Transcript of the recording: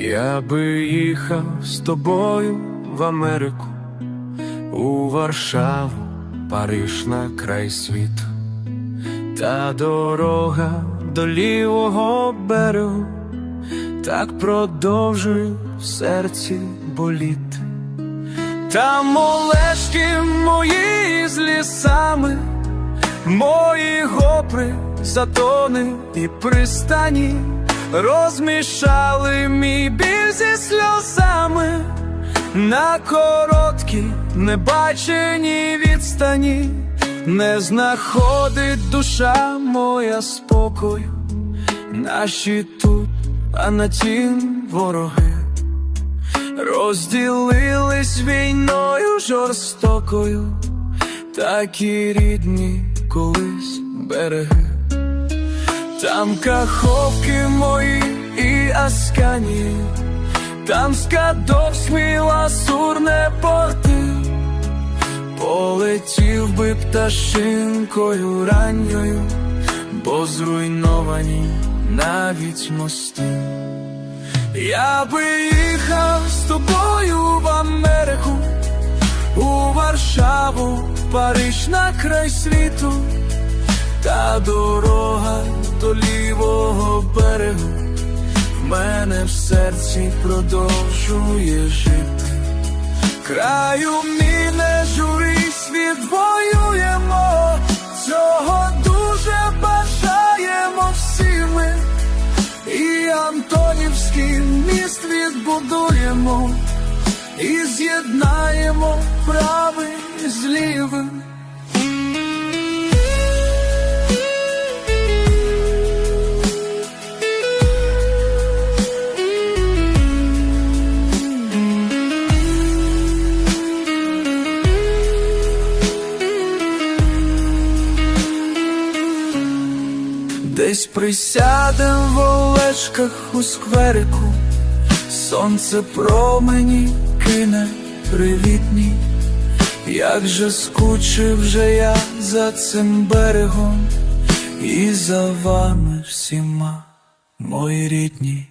Я би їхав з тобою в Америку, у Варшаву, Париж на край світу, та дорога до лівого берегу так продовжує в серці боліти. Там олешки мої з лісами, мої гопри, затони і пристані розмішали мій біль зі сльозами. На короткій небаченій відстані, не знаходить душа моя спокою, наші тут, а на тім вороги. Розділились війною жорстокою, такі рідні колись береги. Там каховки мої і аскані, там скадов сміла сурне порти, полетів би пташинкою ранньою, бо зруйновані навіть мости. Я би їхав з тобою в Америку, у Варшаву, Париж на край світу, та дорога до лівого берегу в мене в серці продовжує жити. Краю мій не журись, відвоюємо, цього дуже бажаємо всі ми. І Антонівський міст відбудуємо і з'єднаємо правий з лівим. Десь присядем в олешках у скверику, сонце промені кине привітні, як же скучив же я за цим берегом і за вами всіма, мої рідні.